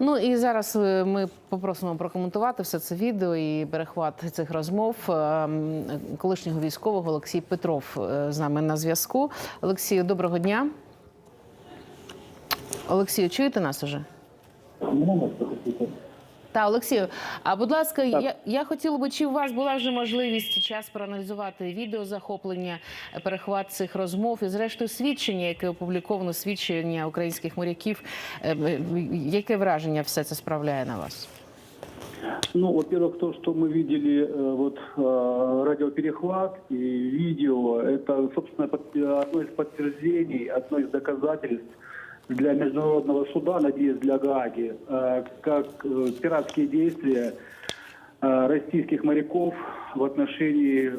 Ну і зараз е, ми попросимо прокоментувати все це відео і перехват цих розмов ем, колишнього військового Олексій Петров е, з нами на зв'язку. Олексію, доброго дня. Олексію, чуєте нас уже? Та Олексію, а будь ласка, я, я хотіла би, чи у вас була вже можливість час проаналізувати відео захоплення, е, перехват цих розмов і, зрештою, свідчення, яке опубліковано свідчення українських моряків. Е, е, Яке враження все це справляє на вас? Ну, во-первых, то, что мы видели, э, вот э, радиоперехват и видео, это, собственно, под- одно из подтверждений, одно из доказательств для международного суда, надеюсь, для Гааги, э, как э, пиратские действия э, российских моряков в отношении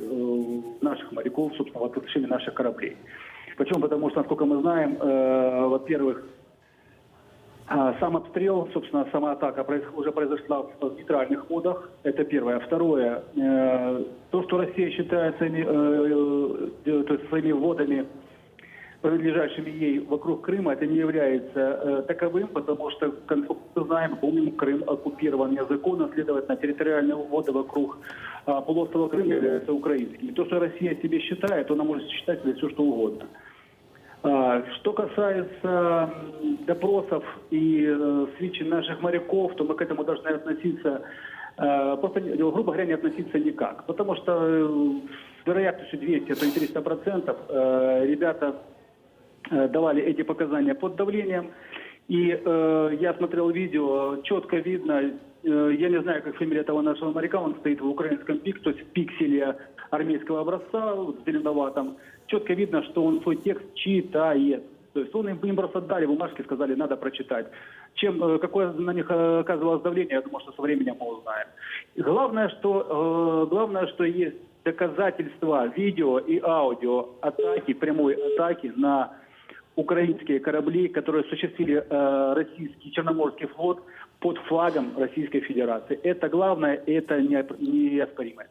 наших моряков, собственно, в отношении наших кораблей. Почему? Потому что, насколько мы знаем, во-первых, Сам обстрел, собственно, сама атака уже произошла в нейтральных водах. Это первое. Второе. То, что Россия считает своими, то есть своими водами, принадлежащими ей вокруг Крыма, это не является э, таковым, потому что, как мы знаем, помним, Крым оккупирован незаконно, следовательно, территориальные воды вокруг а, полуострова Крым являются украинскими. То, что Россия себе считает, она может считать себе все, что угодно. А, Что касается допросов и э, сведчий наших моряков, то мы к этому должны относиться, э, просто, не- грубо говоря, не относиться никак. Потому что э, вероятностью 200, а то и 300 процентов э, ребята э, давали эти показания под давлением. И э, я смотрел видео, четко видно, э, я не знаю, как фамилия этого нашего моряка, он стоит в украинском пик, то есть пикселе армейского образца, вот, зеленоватом. Четко видно, что он свой текст читает. То есть он им, им просто дали бумажки, сказали, надо прочитать. Чем, э, какое на них э, оказывалось давление, я думаю, что со временем мы узнаем. Главное, что, э, главное, что есть доказательства видео и аудио атаки, прямой атаки на украинские корабли, которые осуществили э, российский Черноморский флот под флагом Российской Федерации. Это главное, это неоп- неоспоримо.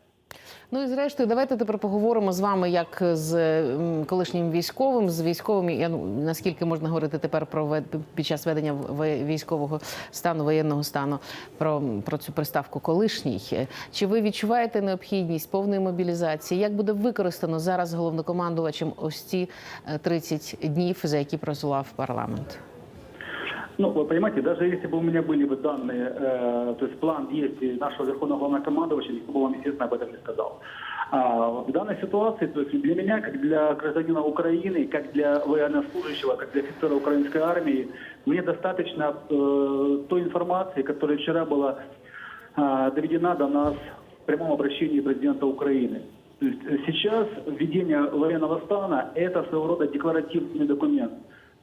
Ну і зрештою, давайте тепер поговоримо з вами як з колишнім військовим, з військовим. Я ну наскільки можна говорити тепер про вед- під час ведення військового стану, воєнного стану, про, про цю приставку колишній. Е, Чи ви відчуваєте необхідність повної мобілізації? Як буде використано зараз головнокомандувачем ось ці е, 30 днів, за які просував парламент? Ну, вы понимаете, даже если бы у меня были бы данные, э, то есть план действий нашего верховного главнокомандующего, никто бы вам, естественно, об этом не сказал. А в данной ситуации, то есть для меня, как для гражданина Украины, как для военнослужащего, как для офицера украинской армии, мне достаточно э, той информации, которая вчера была э, доведена до нас в прямом обращении президента Украины. То есть э, сейчас введение военного стана – это своего рода декларативный документ.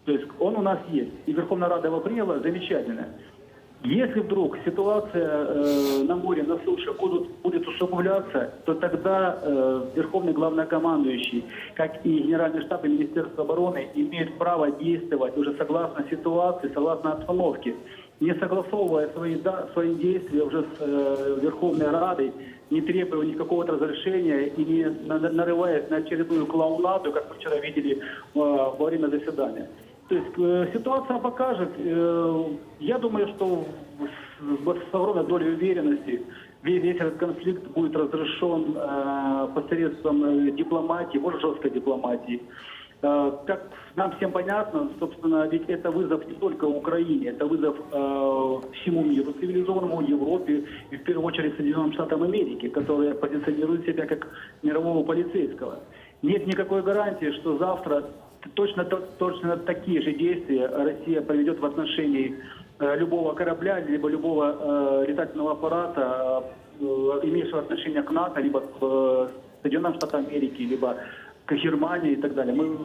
То есть он у нас есть. И Верховная Рада его приняла, замечательно. Если вдруг ситуация э, на море, на суше будут, будет усугубляться, то тогда э, Верховный главнокомандующий, как и Генеральный штаб и Министерство обороны, имеют право действовать уже согласно ситуации, согласно обстановке, не согласовывая свои, да, свои действия уже с э, Верховной Радой, не требуя никакого разрешения и не на- нарываясь на очередную клоунаду, как мы вчера видели э, во время заседания. То есть э, ситуация покажет. Э, я думаю, что с, с огромной долей уверенности весь, весь этот конфликт будет разрешен э, посредством э, дипломатии, может жесткой дипломатии. Э, как нам всем понятно, собственно, ведь это вызов не только Украине, это вызов э, всему миру цивилизованному, Европе и в первую очередь Соединенным Штатам Америки, которые позиционируют себя как мирового полицейского. Нет никакой гарантии, что завтра точно, то- точно такие же действия Россия проведет в отношении э, любого корабля, либо любого э, летательного аппарата, э, имеющего отношение к НАТО, либо к э, Соединенным Штатам Америки, либо к Германии и так далее. Мы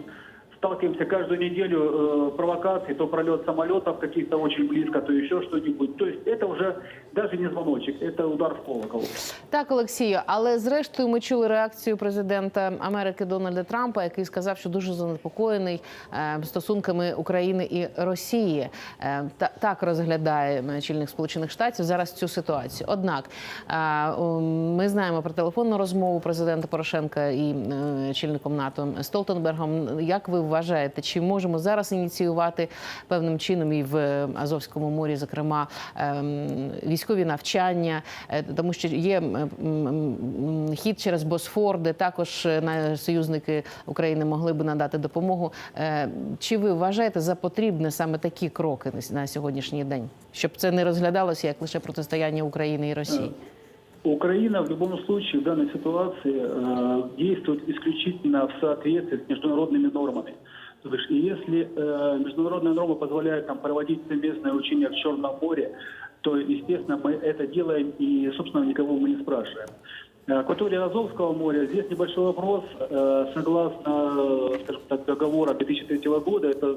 сталкиваемся каждую неделю э, провокаций, то пролет самолетов каких-то очень близко, то еще что-нибудь. То есть это уже даже не звоночек, это удар в колокол. Так, Олексію, але зрештою ми чули реакцію президента Америки Дональда Трампа, який сказав, що дуже занепокоєний е, стосунками України і Росії. Е, та- так розглядає очільник Сполучених Штатів зараз цю ситуацію. Однак е, о, ми знаємо про телефонну розмову президента Порошенка і е, очільником НАТО Столтенбергом. Як ви вважаєте, чи можемо зараз ініціювати певним чином і в е, Азовському морі, зокрема, ем, військові навчання, Е, тому що є хід через Босфор, де також е, союзники України могли би надати допомогу. Чи ви вважаєте за потрібне саме такі кроки на сьогоднішній день, щоб це не розглядалося як лише протистояння України і Росії? Украина в любом случае в данной ситуации э, действует исключительно в соответствии с международными нормами. И если э, международные нормы позволяют нам проводить совместное учение в Черном море, то, естественно, мы это делаем и, собственно, никого мы не спрашиваем. Э, Акватория Азовского моря, здесь небольшой вопрос. Э, Согласно, э, скажем так, договора 2003 года, это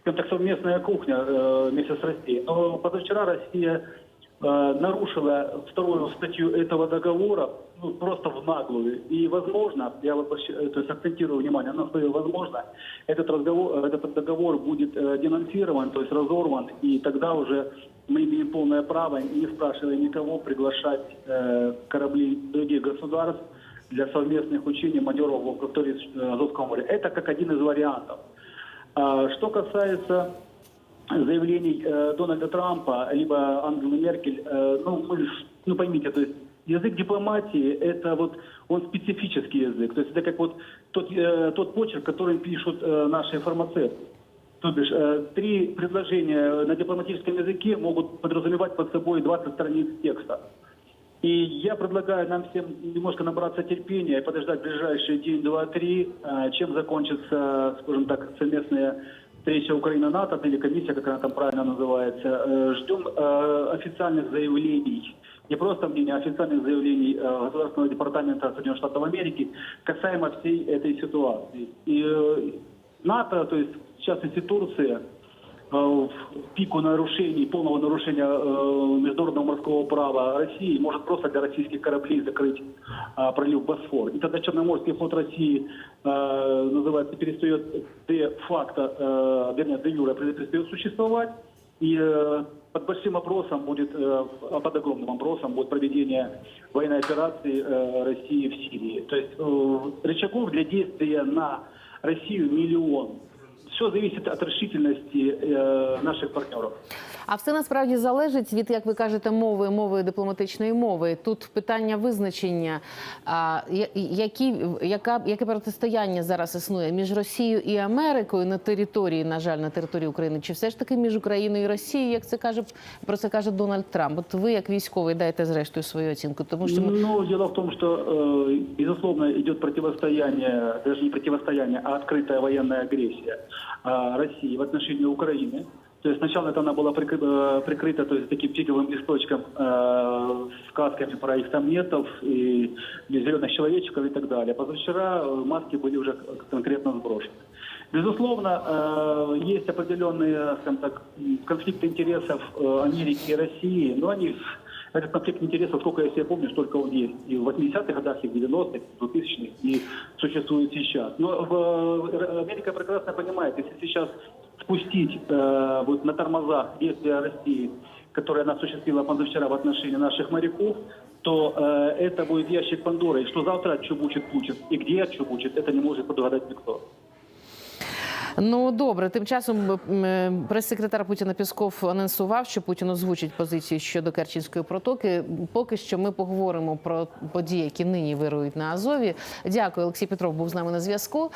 скажем так, совместная кухня э, вместе с Россией. Но позавчера Россия э, нарушила вторую статью этого договора ну, просто в наглую. И, возможно, я э, то есть акцентирую внимание на слове «возможно», этот, разговор, э, этот договор будет э, денонсирован, то есть разорван, и тогда уже мы имеем полное право, не спрашивая никого, приглашать э, корабли других государств для совместных учений маневров в акватории э, Азовского моря. Это как один из вариантов. А, Что касается заявлений э, Дональда Трампа либо Ангелы Меркель, э, ну, мы, ну поймите, то есть язык дипломатии это вот он специфический язык, то есть это как вот тот, э, тот почерк, которым пишут э, наши фармацевты. То бишь, э, три предложения на дипломатическом языке могут подразумевать под собой 20 страниц текста. И я предлагаю нам всем немножко набраться терпения и подождать ближайшие день, два, три, э, чем закончится, скажем так, совместная встреча Украина-НАТО, или комиссия, как она там правильно называется. Э, Ждем э, официальных заявлений, не просто мнения, а официальных заявлений э, Государственного департамента Соединенных Штатов Америки касаемо всей этой ситуации. И НАТО, то есть в частности Турция, в пику нарушений, полного нарушения э, международного морского права России может просто для российских кораблей закрыть э, пролив Босфор. И тогда Черноморский флот России, э, называется, перестает де-факто, э, вернее, де-юре перестает существовать. И э, под большим вопросом будет, э, под огромным вопросом будет проведение военной операции э, России в Сирии. То есть э, рычагов для действия на Россию миллион. Все зависит от решительности э, наших партнеров. А все насправді залежить від, як ви кажете, мови, мови дипломатичної мови. Тут питання визначення, а, я- які, яка, яке протистояння зараз існує між Росією і Америкою на території, на жаль, на території України, чи все ж таки між Україною і Росією, як це каже про це каже Дональд Трамп? От ви, як військовий, дайте зрештою свою оцінку, тому що ми Ну, дело в том, что, э, безусловно, идет противостояние, даже не противостояние, а открытая военная агрессия э, России в отношении Украины. То есть сначала это она была прикры- э, прикрыта то есть, таким фиговым листочком, э, сказками про их там нетов и зеленых человечков и так далее. Позавчера э, маски были уже конкретно сброшены. Безусловно, э, есть определенные, скажем так, конфликты интересов э, Америки и России, но они этот конфликт интересов, сколько я себе помню, столько он есть. И в 80-х годах, и в 90-х, и в 2000-х, и существует сейчас. Но в- э, Америка прекрасно понимает, если сейчас спустить э, вот на тормозах действия России, которые она осуществила позавчера в отношении наших моряков, то э, это будет ящик Пандоры. И что завтра отчебучит Путин, и где отчебучит, это не может предугадать никто. Ну добре, тим часом прес-секретар Путіна Пісков анонсував, що Путін озвучить позицію щодо Керченської протоки. Поки що ми поговоримо про події, які нині вирують на Азові. Дякую, Олексій Петров був з нами на зв'язку.